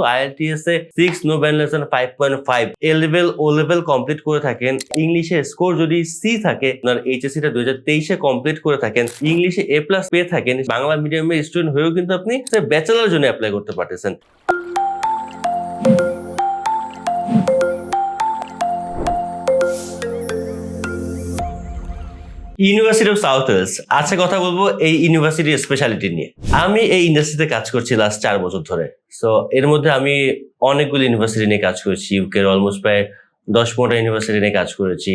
A six no balance five point five A level O level complete করে থাকেন। ইংলিশে score যদি C থাকে, আপনার এইচএসসি টা দুই হাজার তেইশে কমপ্লিট করে থাকেন। ইংলিশে এ প্লাস পেয়ে থাকেন। বাংলা মিডিয়ামের স্টুডেন্ট হয়েও কিন্তু আপনি ব্যাচেলার জন্য অ্যাপ্লাই করতে পারতেছেন। ইউনিভার্সিটি অফ সাউথ ওয়েলস আজকে কথা বলব এই ইউনিভার্সিটির স্পেশালিটি নিয়ে। আমি এই ইন্ডাস্ট্রিতে কাজ করছি লাস্ট চার বছর ধরে। সো এর মধ্যে আমি অনেকগুলো ইউনিভার্সিটি নিয়ে কাজ করছি ইউকের অলমোস্ট প্রায় দশ পনেরোটা ইউনিভার্সিটি নিয়ে কাজ করেছি।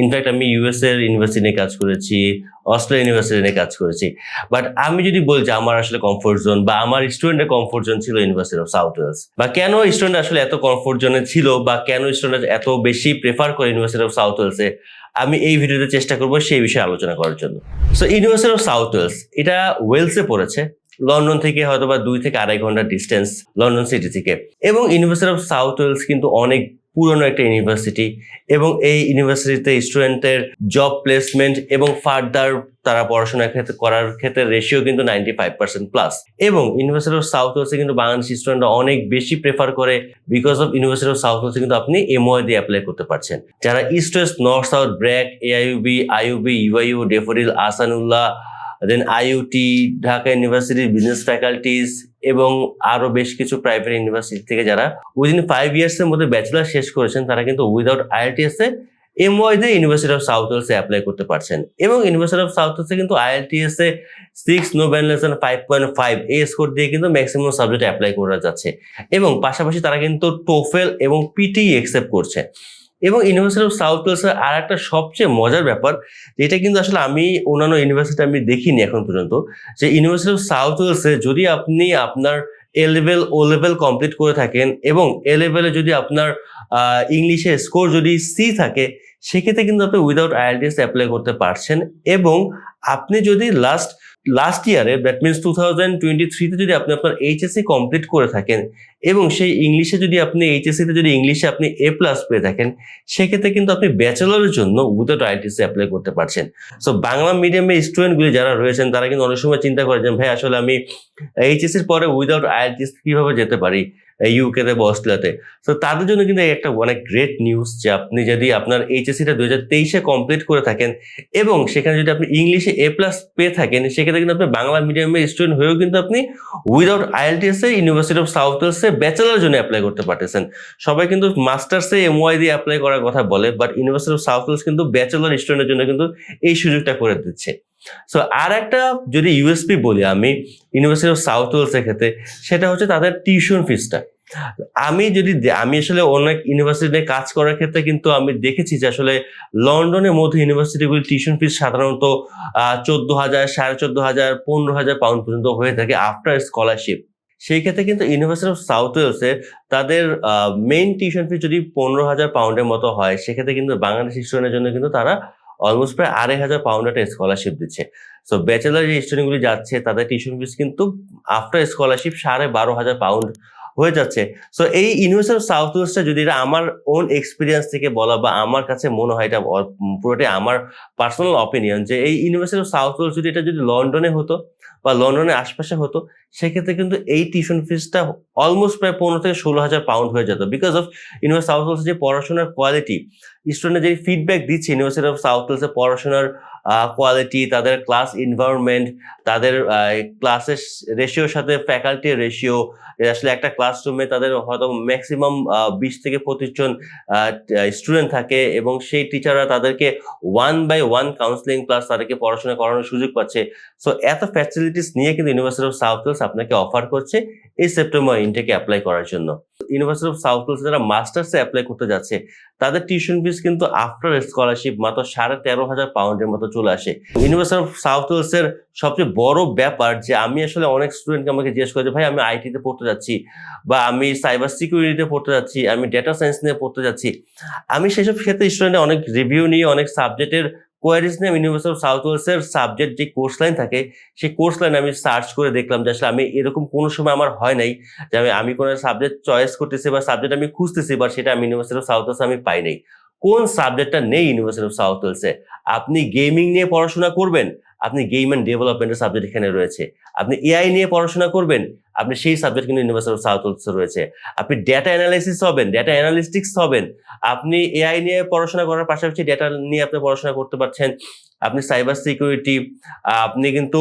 ইনফ্যাক্ট আমি ইউএস এর ইউনিভার্সিটি নিয়ে কাজ করেছি অস্ট্রেলিয়া ইউনিভার্সিটি নিয়ে কাজ করেছি। বাট আমি যদি বলছি আমার আসলে কমফোর্ট জোন বা আমার স্টুডেন্টের কমফোর্ট জোন ছিল ইউনিভার্সিটি অফ সাউথ ওয়েলস বা কেন স্টুডেন্ট আসলে এত কমফোর্ট জোনে ছিল বা কেন স্টুডেন্ট এত বেশি প্রেফার করে ইউনিভার্সিটি অফ সাউথ ওয়েলসে আমি এই ভিডিওতে চেষ্টা করব সেই বিষয়ে আলোচনা করার জন্য। So university of South Wales এটা ওয়েলসে পড়েছে। লন্ডন থেকে হয়তো বা দুই থেকে আড়াই ঘণ্টা ডিস্টেন্স লন্ডন সিটি থেকে। এবং ইউনিভার্সিটি অফ সাউথ ওয়েলস কিন্তু অনেক পুরনো একটা ইউনিভার্সিটি এবং এই ইউনিভার্সিটিতে স্টুডেন্টের জব প্লেসমেন্ট এবং ফার্দার তারা পড়াশোনার ক্ষেত্রে করার ক্ষেত্রে রেশিও কিন্তু নাইনটি ফাইভ পার্সেন্ট প্লাস এবং ইউনিভার্সিটি অফ সাউথ ওয়েলসে কিন্তু বাংলাদেশি স্টুডেন্টরা অনেক বেশি প্রেফার করে because of university of South ওয়েলসে কিন্তু আপনি এমওয়াই দিয়ে অ্যাপ্লাই করতে পারছেন। যারা East West North South BRAC AIUB IUB UIU Daffodil Ahsanullah then IUT Dhaka ইউনিভার্সিটির বিজনেস ফ্যাকাল্টিজ এবং আরও বেশ কিছু প্রাইভেট ইউনিভার্সিটি থেকে যারা উইদিন ফাইভ ইয়ার্স এর মধ্যে ব্যাচেলার শেষ করেছেন, তারা কিন্তু উইদাউট আইএলটিএস এ দিয়ে university of South Wales apply করতে পারছেন। এবং ইউনিভার্সিটি অফ সাউথ ওয়েলসে কিন্তু আইএলটিএস এ six no balance five point five এই স্কোর দিয়ে কিন্তু ম্যাক্সিমাম সাবজেক্ট অ্যাপ্লাই করা যাচ্ছে। এবং পাশাপাশি তারা কিন্তু টোফেল এবং পিটি অ্যাকসেপ্ট করছে। এবং ইউনিভার্সিটি অফ সাউথ ওয়েলসের আর একটা সবচেয়ে মজার ব্যাপার, যেটা কিন্তু আসলে আমি অন্যান্য ইউনিভার্সিটি আমি দেখিনি এখন পর্যন্ত, যে ইউনিভার্সিটি অফ সাউথ ওয়েলসে যদি আপনি আপনার A level O level complete করে থাকেন এবং এ লেভেলে যদি আপনার ইংলিশে স্কোর যদি সি থাকে, সেক্ষেত্রে কিন্তু আপনি উইদাউট আইএলটিএস অ্যাপ্লাই করতে পারছেন এবং আপনি যদি লাস্ট লাস্ট ইয়ারে that means two thousand twenty থ্রিতে যদি আপনি আপনার এইচএসসি কমপ্লিট করে থাকেন এবং সেই ইংলিশে যদি আপনি এইচএসসিতে যদি ইংলিশে আপনি এ প্লাস পেয়ে থাকেন, সেক্ষেত্রে কিন্তু আপনি ব্যাচেলরের জন্য উইদাউট আইটিসি অ্যাপ্লাই করতে পারছেন। সো বাংলা মিডিয়ামে স্টুডেন্টগুলি যারা রয়েছেন, তারা কিন্তু অনেক সময় চিন্তা করেছেন ভাই, আসলে আমি এইচএসসির পরে উইদাউট আইটিসি কীভাবে যেতে পারি? ইউকেতে বা অস্ট্রেলিয়াতে। তো তাদের জন্য কিন্তু একটা অনেক গ্রেট নিউজ যে আপনি যদি আপনার এইচএসসিটা দু হাজার তেইশে কমপ্লিট করে থাকেন এবং সেখানে যদি আপনি ইংলিশে এ প্লাস পেয়ে থাকেন, সেক্ষেত্রে কিন্তু আপনি বাংলা মিডিয়ামের স্টুডেন্ট হয়েও কিন্তু আপনি without IELTS university of South ওয়েলসে bachelor জন্য অ্যাপ্লাই করতে পারতেছেন। সবাই কিন্তু মাস্টার্সে এমওয়াই দিয়ে অ্যাপ্লাই করার কথা বলে but university of South Wales কিন্তু ব্যাচেলার স্টুডেন্টের জন্য কিন্তু এই সুযোগটা করে দিচ্ছে। সো আর একটা যদি ইউএসপি বলি আমি ইউনিভার্সিটি অফ সাউথ ওয়েলসের ক্ষেত্রে, সেটা হচ্ছে তাদের টিউশন ফিসটা আমি যদি আমি আসলে অনেক ইউনিভার্সিটিতে কাজ করার ক্ষেত্রে কিন্তু আমি দেখেছি যে আসলে লন্ডনের মধ্যে ইউনিভার্সিটিগুলি টিউশন ফিস সাধারণত চোদ্দ হাজার সাড়ে চোদ্দ হাজার পনেরো হাজার পাউন্ড পর্যন্ত হয়ে থাকে আফটার স্কলারশিপ সেই ক্ষেত্রে কিন্তু ইউনিভার্সিটি অফ সাউথ ওয়েলসে তাদের মেইন টিউশন ফি যদি পনেরো হাজার পাউন্ডের মতো হয়, সেক্ষেত্রে কিন্তু বাংলাদেশি স্টুডেন্টের জন্য কিন্তু তারা অলমোস্ট প্রায় আড়াই হাজার পাউন্ড একটা স্কলারশিপ দিচ্ছে। সো ব্যাচেলার যে স্টুডেন্টগুলি যাচ্ছে, তাদের টিউশন ফিস কিন্তু আফটার স্কলারশিপ সাড়ে বারো হাজার পাউন্ড হয়ে যাচ্ছে। সো এই ইউনিভার্সিটি অফ সাউথ ওয়েস্টটা যদি এটা আমার ওন এক্সপিরিয়েন্স থেকে বলা বা আমার কাছে মনে হয় এটা পুরোটাই আমার পার্সোনাল অপিনিয়ন যে এই ইউনিভার্সিটি অফ সাউথ ওয়েস্ট যদি এটা যদি লন্ডনে হতো বা লন্ডনের আশপাশে হতো, সেক্ষেত্রে কিন্তু এই টিউশন ফিসটা অলমোস্ট প্রায় পনেরো থেকে ষোলো হাজার পাউন্ড হয়ে যেত। Because of university South Wales যে পড়াশোনার কোয়ালিটি স্টুডেন্ট যে ফিডব্যাক দিচ্ছে ইউনিভার্সিটি অফ সাউথ ওয়েলসের পড়াশোনার কোয়ালিটি তাদের ক্লাস এনভায়রনমেন্ট তাদের ক্লাসের রেশিওর সাথে ফ্যাকাল্টির রেশিও আসলে একটা ক্লাসরুমে তাদের হয়তো ম্যাক্সিমাম বিশ থেকে পঁচিশ জন স্টুডেন্ট থাকে এবং সেই টিচাররা তাদেরকে one by one counselling plus তাদেরকে পড়াশোনা করানোর সুযোগ পাচ্ছে। সো এত ফ্যাসিলিটিস নিয়ে কিন্তু ইউনিভার্সিটি অফ সাউথ ওয়েলস আপনাকে অফার করছে এই সেপ্টেম্বর ইনটেকে অ্যাপ্লাই করার জন্য। ইউনিভার্সিটি অফ সাউথ ওয়েলস যারা মাস্টার্সে অ্যাপ্লাই করতে যাচ্ছে, তাদের টিউশন ফিস কিন্তু আফটার স্কলারশিপ মাত্র সাড়ে তেরো হাজার পাউন্ডের মতো চলে আসে। ইউনিভার্সিটি অফ সাউথ ওয়েলস এর সবচেয়ে বড় ব্যাপার যে আমি আসলে অনেক স্টুডেন্টকে আমাকে জিজ্ঞেস করেছে ভাই, আমি আইটিতে পড়তে যাচ্ছি বা আমি সাইবার সিকিউরিটিতে পড়তে যাচ্ছি, আমি ডেটা সায়েন্স নিয়ে পড়তে যাচ্ছি। আমি সেসব ক্ষেত্রে স্টুডেন্টের অনেক রিভিউ নিয়ে অনেক সাবজেক্টের queries name university of South ওয়েলসের সাবজেক্ট যে কোর্স লাইন থাকে, সেই কোর্স লাইন আমি সার্চ করে দেখলাম যে আসলে আমি এরকম কোনো সময় আমার হয় নাই যে আমি আমি কোনো সাবজেক্ট চয়েস করতেছি বা সাবজেক্ট আমি খুঁজতেছি বা সেটা আমি ইউনিভার্সিটি অফ সাউথ ওয়েলস আমি পাই নাই। কোন সাবজেক্টটা নেই ইউনিভার্সিটি অফ সাউথ ওয়েলসে আপনি গেমিং নিয়ে পড়াশোনা করবেন? আপনি গেম অ্যান্ড ডেভেলপমেন্টের সাবজেক্ট এখানে রয়েছে। আপনি এআই নিয়ে পড়াশোনা করবেন, আপনি সেই সাবজেক্ট কিন্তু ইউনিভার্সিটি অফ সাউথ রয়েছে। আপনি ডেটা অ্যানালাইসিস হবেন ডেটা অ্যানালিস্টিক্স হবেন। আপনি এআই নিয়ে পড়াশোনা করার পাশাপাশি ডেটা নিয়ে আপনি পড়াশোনা করতে পারছেন। আপনি সাইবার সিকিউরিটি আপনি কিন্তু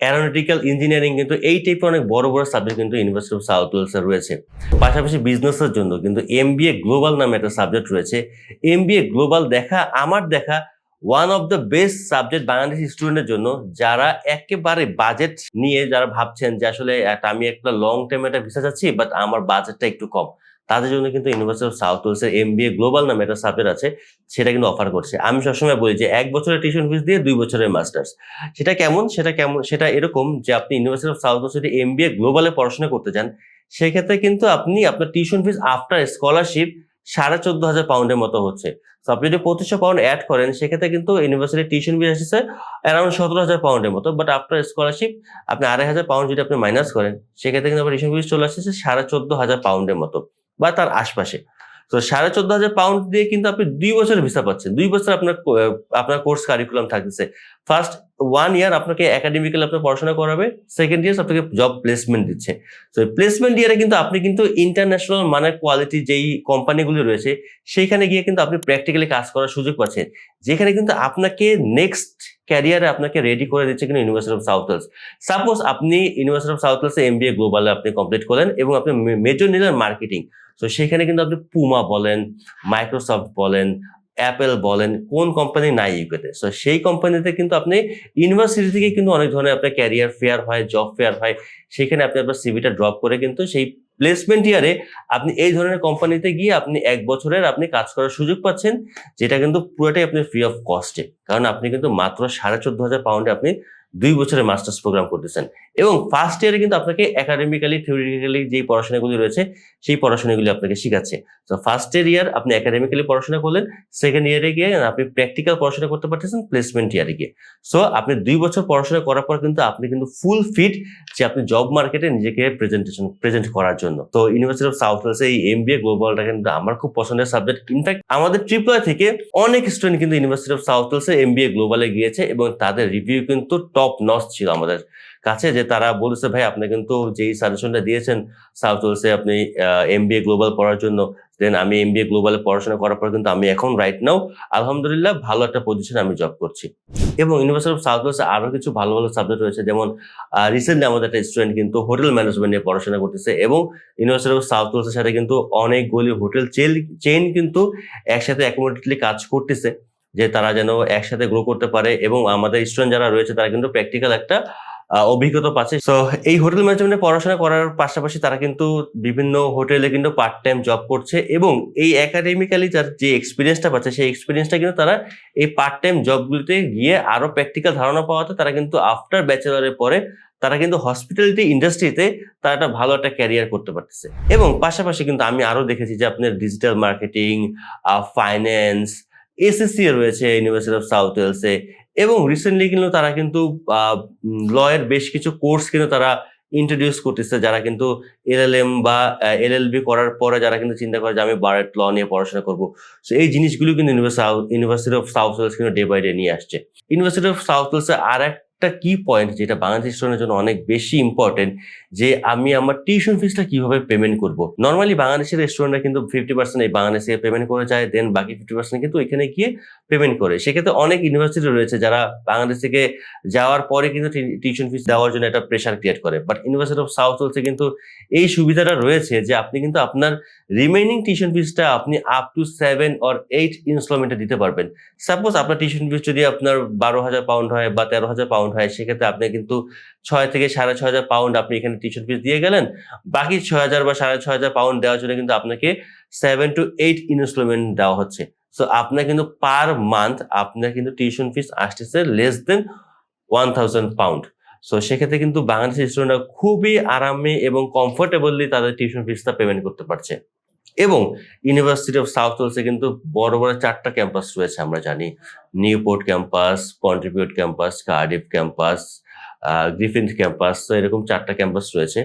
অ্যারোনটিক্যাল ইঞ্জিনিয়ারিং কিন্তু এই টাইপের অনেক বড় বড় সাবজেক্ট কিন্তু ইউনিভার্সিটি অফ সাউথ ওয়েলসে রয়েছে। পাশাপাশি বিজনেসের জন্য কিন্তু এমবিএ গ্লোবাল নামে একটা সাবজেক্ট রয়েছে। এমবিএ গ্লোবাল দেখা, আমার দেখা one of the best subject Bangladeshi স্টুডেন্টের জন্য যারা একেবারে বাজেট নিয়ে যারা ভাবছেন যে আসলে আমি একটা লং টাইম একটা ভিসা চাচ্ছি বাট আমার বাজেটটা একটু কম, তাদের জন্য কিন্তু ইউনিভার্সিটি অফ সাউথ ওয়েলসের এমবিএ গ্লোবাল নামে একটা সাবজেক্ট আছে, সেটা কিন্তু অফার করছে। আমি সবসময় বলি যে এক বছরের টিউশন ফিস দিয়ে দুই বছরের মাস্টার্স সেটা কেমন? সেটা কেমন? সেটা এরকম যে আপনি ইউনিভার্সিটি অফ সাউথ ওয়েলসের এম বি এ গ্লোবালে পড়াশোনা করতে চান, সেক্ষেত্রে কিন্তু আপনি আপনার টিউশন ফিস আফটার স্কলারশিপ সাড়ে চোদ্দ হাজার পাউন্ডের মতো হচ্ছে। তো আপনি যদি পঁচিশশো পাউন্ড অ্যাড করেন, সেক্ষেত্রে কিন্তু ইউনিভার্সিটি টিউশন ফিস আসছে অ্যারাউন্ড সতেরো হাজার পাউন্ডের মতো। বাট আফটার স্কলারশিপ আপনি আড়াই হাজার পাউন্ড যদি আপনি মাইনাস করেন, সেক্ষেত্রে কিন্তু আপনার টিউশন ফিজ চলে আসছে সাড়ে চোদ্দ হাজার পাউন্ডের মতো বা তার আশপাশে। তো সাড়ে চোদ্দ হাজার পাউন্ড দিয়ে কিন্তু আপনি দুই বছরের ভিসা পাচ্ছেন। দুই বছর আপনার আপনার কোর্স কারিকুলাম থাকতেছে। ফার্স্ট ওয়ান ইয়ার আপনাকে একাডেমিক্যালি আপনার পড়াশোনা করাবে। সেকেন্ড ইয়ার আপনাকে জব প্লেসমেন্ট দিচ্ছে। তো প্লেসমেন্ট ইয়ারে কিন্তু আপনি কিন্তু ইন্টারন্যাশনাল মানের কোয়ালিটি যেই কোম্পানিগুলি রয়েছে, সেইখানে গিয়ে কিন্তু আপনি প্র্যাকটিক্যালি কাজ করার সুযোগ পাচ্ছেন। যেখানে কিন্তু আপনাকে নেক্সট ক্যারিয়ারে আপনাকে রেডি করে দিচ্ছে কিন্তু university of South Wales suppose আপনি ইউনিভার্সিটি অফ সাউথ ওয়েলসে এমবিএ গ্লোবালে আপনি কমপ্লিট করলেন এবং আপনি মেজর নিলেন মার্কেটিং তো সেখানে কিন্তু আপনি পুমা বলেন মাইক্রোসফট বলেন অ্যাপেল বলেন, কোন কোম্পানি নাই ইউকেতে সো সেই কোম্পানিতে কিন্তু আপনি ইউনিভার্সিটি থেকে কিন্তু অনেক ধরনের আপনার ক্যারিয়ার ফেয়ার হয় জব ফেয়ার হয়, সেখানে আপনি আপনার সিভিটা ড্রপ করে কিন্তু সেই প্লেসমেন্ট ইয়ারে আপনি এই ধরনের কোম্পানিতে গিয়ে আপনি এক বছরের আপনি কাজ করার সুযোগ পাচ্ছেন, যেটা কিন্তু পুরোটাই আপনি ফ্রি অফ কস্টে কারণ আপনি কিন্তু মাত্র সাড়ে চোদ্দ হাজার পাউন্ডে আপনি দুই বছরের মাস্টার্স প্রোগ্রাম করতেছেন। এবং ফার্স্ট ইয়ারে কিন্তু আপনাকে একাডেমিক্যালি থিওরিটিক্যালি যেই পড়াশোনাগুলি রয়েছে, সেই পড়াশোনাগুলি আপনাকে শেখাচ্ছে। তো ফার্স্ট ইয়ার আপনি একাডেমিক্যালি পড়াশোনা করলেন সেকেন্ড ইয়ারে গিয়ে আপনি প্র্যাকটিক্যাল পড়াশোনা করতে পারতেছেন প্লেসমেন্ট ইয়ারে গিয়ে। সো আপনি দুই বছর পড়াশোনা করার পর কিন্তু আপনি কিন্তু ফুল ফিট যে আপনি জব মার্কেটে নিজেকে প্রেজেন্টেশন প্রেজেন্ট করার জন্য। তো ইউনিভার্সিটি অফ সাউথ ওয়েলসে এই এমবিএ গ্লোবালটা কিন্তু আমার খুব পছন্দের সাবজেক্ট ইনফ্যাক্ট আমাদের ট্রিপল থেকে অনেক স্টুডেন্ট কিন্তু ইউনিভার্সিটি অফ সাউথ ওয়েলসে এমবিএ গ্লোবালে গিয়েছে এবং তাদের রিভিউ কিন্তু টপ নস ছিল আমাদের কাছে, যে তারা বলেছে, ভাই, আপনি কিন্তু যেই সাজেশনটা দিয়েছেন সাউথ ওয়েলসে আপনি এমবিএ গ্লোবাল পড়ার জন্য দেন আমি এমবিএ গ্লোবালে পড়াশোনা করার পর কিন্তু আমি এখন রাইট নাও আলহামদুলিল্লাহ ভালো একটা পজিশনে আমি জব করছি। এবং ইউনিভার্সিটি অফ সাউথ ওয়েলসে আরও কিছু ভালো ভালো সাবজেক্ট রয়েছে, যেমন রিসেন্টলি আমাদের একটা স্টুডেন্ট কিন্তু হোটেল ম্যানেজমেন্ট নিয়ে পড়াশোনা করতেছে এবং ইউনিভার্সিটি অফ সাউথ ওয়েলসের সাথে কিন্তু অনেকগুলি হোটেল চেন কিন্তু একসাথে অ্যাকোমোডেটলি কাজ করতেছে। যে তারা যেন একসাথে গ্রো করতে পারে এবং আমাদের স্টুডেন্ট যারা রয়েছে তারা কিন্তু প্র্যাকটিক্যাল একটা অভিজ্ঞতা পাচ্ছে। তো এই হোটেল ম্যানেজমেন্টে পড়াশোনা করার পাশাপাশি তারা কিন্তু বিভিন্ন হোটেলে কিন্তু পার্ট টাইম জব করছে এবং এই একাডেমিক্যালি যার যে এক্সপিরিয়েন্সটা পাচ্ছে, সেই এক্সপিরিয়েন্সটা কিন্তু তারা এই পার্ট টাইম জবগুলিতে গিয়ে আরও প্র্যাকটিক্যাল ধারণা পাওয়াতে তারা কিন্তু আফটার ব্যাচেলারের পরে তারা কিন্তু হসপিটালিটি ইন্ডাস্ট্রিতে তারা একটা ভালো একটা ক্যারিয়ার করতে পারতেছে। এবং পাশাপাশি কিন্তু আমি আরও দেখেছি যে আপনার ডিজিটাল মার্কেটিং ফাইন্যান্স এসএসসি রয়েছে ইউনিভার্সিটি অফ সাউথ ওয়েলসে এবং রিসেন্টলি কিন্তু তারা কিন্তু লয়ের বেশ কিছু কোর্স কিন্তু তারা ইন্ট্রোডিউস করতেছে, যারা কিন্তু এলএলএম বা এলএলবি করার পরে যারা কিন্তু চিন্তা করে যে আমি বারেট ল নিয়ে পড়াশোনা করব। সো এই জিনিসগুলো কিন্তু ইউনিভার্সিটি অফ সাউথ ওয়েলস কিন্তু ডে বাই ডে নিয়ে আসছে। ইউনিভার্সিটি অফ সাউথ ওয়েলসে আর একটা কি পয়েন্ট যেটা বাংলাদেশ স্টুডেন্টের জন্য অনেক বেশি ইম্পর্টেন্ট যে আমি আমার টিউশন ফিসটা কীভাবে পেমেন্ট করব? নর্মালি বাংলাদেশের স্টুডেন্টরা কিন্তু ফিফটি পার্সেন্ট এই বাংলাদেশে পেমেন্ট করে যায় দেন বাকি ফিফটি পার্সেন্ট কিন্তু এখানে গিয়ে পেমেন্ট করে। সেক্ষেত্রে অনেক ইউনিভার্সিটি রয়েছে যারা বাংলাদেশ থেকে যাওয়ার পরে কিন্তু টিউশন ফিস দেওয়ার জন্য একটা প্রেশার ক্রিয়েট করে। বাট ইউনিভার্সিটি অফ সাউথ ওয়েলসে কিন্তু এই সুবিধাটা রয়েছে যে আপনি কিন্তু আপনার রিমেইনিং টিউশন ফিসটা আপনি up to seven or eight ইনস্টলমেন্টে দিতে পারবেন। সাপোজ আপনার টিউশন ফিস যদি আপনার বারো হাজার পাউন্ড হয় বা তেরো হাজার পাউন্ড হয়, সেক্ষেত্রে আপনি কিন্তু ছয় থেকে সাড়ে ছয় হাজার পাউন্ড আপনি এখানে টিউশন ফিস দিয়ে গেলেন। বাকি ছয় হাজার বা সাড়ে ছয় হাজার পাউন্ড দেওয়ার জন্য কিন্তু আপনাকে সেভেন টু এইট ইনস্টলমেন্ট দেওয়া হচ্ছে। সো আপনার কিন্তু পার মান্থ আপনার কিন্তু টিউশন ফিস আসতেছে less than one thousand pound so সেক্ষেত্রে কিন্তু বাংলাদেশের স্টুডেন্টরা খুবই আরামে এবং কমফোর্টেবলি তাদের টিউশন ফিসটা পেমেন্ট করতে পারছে। এবং ইউনিভার্সিটি অফ সাউথ ওয়েলসে কিন্তু বড় বড় চারটা ক্যাম্পাস রয়েছে, আমরা জানি। Newport campus contribute campus Cardiff campus Griffin campus তো এরকম চারটা ক্যাম্পাস রয়েছে,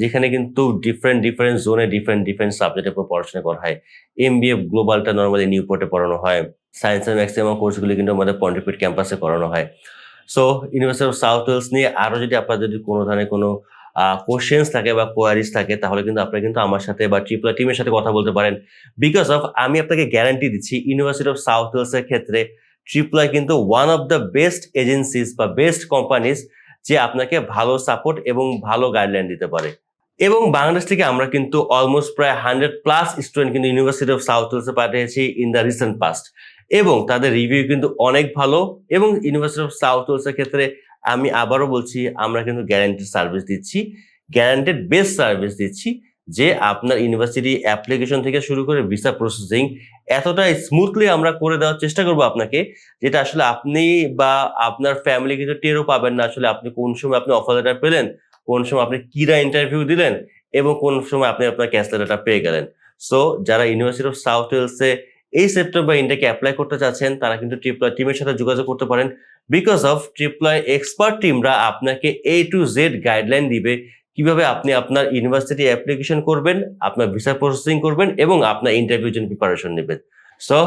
যেখানে কিন্তু ডিফারেন্ট ডিফারেন্ট জোনে ডিফারেন্ট ডিফারেন্ট সাবজেক্টের উপর পড়াশোনা করা হয়। এম বি এ গ্লোবালটা নর্মালি নিউপোর্টে পড়ানো হয়। সায়েন্স অ্যান্ড ম্যাক্সিমাম কোর্সগুলি কিন্তু আমাদের পন্ডিপিট ক্যাম্পাসে করানো হয়। So university of South Wales নিয়ে আরও যদি আপনার যদি কোনো ধরনের কোনো কোশ্চেন্স থাকে বা কোয়ারিজ থাকে, তাহলে কিন্তু আপনারা কিন্তু আমার সাথে বা ট্রিপলা টিমের সাথে কথা বলতে পারেন। বিকজ অফ আমি আপনাকে গ্যারান্টি দিচ্ছি ইউনিভার্সিটি অফ সাউথ ওয়েলস এর ক্ষেত্রে ট্রিপলা কিন্তু one of the best agencies বা বেস্ট কোম্পানিজ যে আপনাকে ভালো সাপোর্ট এবং ভালো গাইডলাইন দিতে পারে। এবং বাংলাদেশ থেকে আমরা কিন্তু অলমোস্ট প্রায় হান্ড্রেড প্লাস স্টুডেন্ট কিন্তু ইউনিভার্সিটি অফ সাউথ ওয়েলসে পাঠিয়েছি ইন দ্য রিসেন্ট পাস্ট এবং তাদের রিভিউ কিন্তু অনেক ভালো এবং ইউনিভার্সিটি অফ সাউথ ওয়েলসের ক্ষেত্রে আমি আবারও বলছি, আমরা কিন্তু গ্যারান্টেড সার্ভিস দিচ্ছি। গ্যারান্টেড বেস্ট সার্ভিস দিচ্ছি যে আপনার ইউনিভার্সিটি অ্যাপ্লিকেশন থেকে শুরু করে ভিসা প্রসেসিং এতটা স্মুথলি আমরা করে দেওয়ার চেষ্টা করব আপনাকে, যেটা আসলে আপনি বা আপনার ফ্যামিলি কিন্তু টেরও পাবেন না আসলে আপনি কোন সময় আপনি অফার লেটার পেলেন, কোন সময় আপনি কিরা ইন্টারভিউ দিলেন এবং কোন সময় আপনি আপনার ক্যাশ লেটারটা পেয়ে গেলেন। সো যারা ইউনিভার্সিটি অফ সাউথ ওয়েলসে এই সেপ্টেম্বর ইন্ডিয়াকে অ্যাপ্লাই করতে চাচ্ছেন, তারা কিন্তু টিমের সাথে যোগাযোগ করতে পারেন। বিকজ অফ ট্রিপ্লয় এক্সপার্ট টিমরা আপনাকে এ টু জেড গাইডলাইন দিবে কীভাবে আপনি আপনার ইউনিভার্সিটি অ্যাপ্লিকেশন করবেন, আপনার ভিসা প্রসেসিং করবেন এবং আপনার ইন্টারভিউ জন্য প্রিপারেশন নেবেন। সো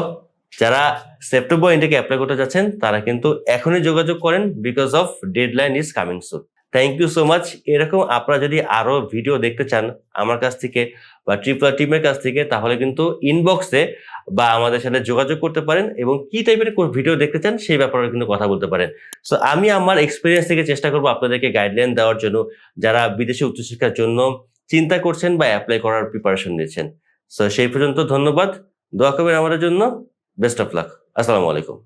যারা সেপ্টেম্বর ইন্টেকে অ্যাপ্লাই করতে যাচ্ছেন, তারা কিন্তু এখনই যোগাযোগ করেন because of deadline is coming soon thank you so much এরকম আপনারা যদি আরও ভিডিও দেখতে চান আমার কাছ থেকে বা ট্রিপলা টিমের কাছ থেকে, তাহলে কিন্তু ইনবক্সে বা আমাদের সাথে যোগাযোগ করতে পারেন এবং কি টাইপের ভিডিও দেখতে চান সেই ব্যাপারে কিন্তু কথা বলতে পারেন। সো আমি আমার এক্সপিরিয়েন্স থেকে চেষ্টা করব আপনাদেরকে গাইডলাইন দেওয়ার জন্য, যারা বিদেশে উচ্চশিক্ষার জন্য চিন্তা করছেন বা অ্যাপ্লাই করার প্রিপারেশন নিচ্ছেন। সো সেই পর্যন্ত ধন্যবাদ। দোয়া করবেন আমাদের জন্য। বেস্ট অফ লাক আসসালামু আলাইকুম।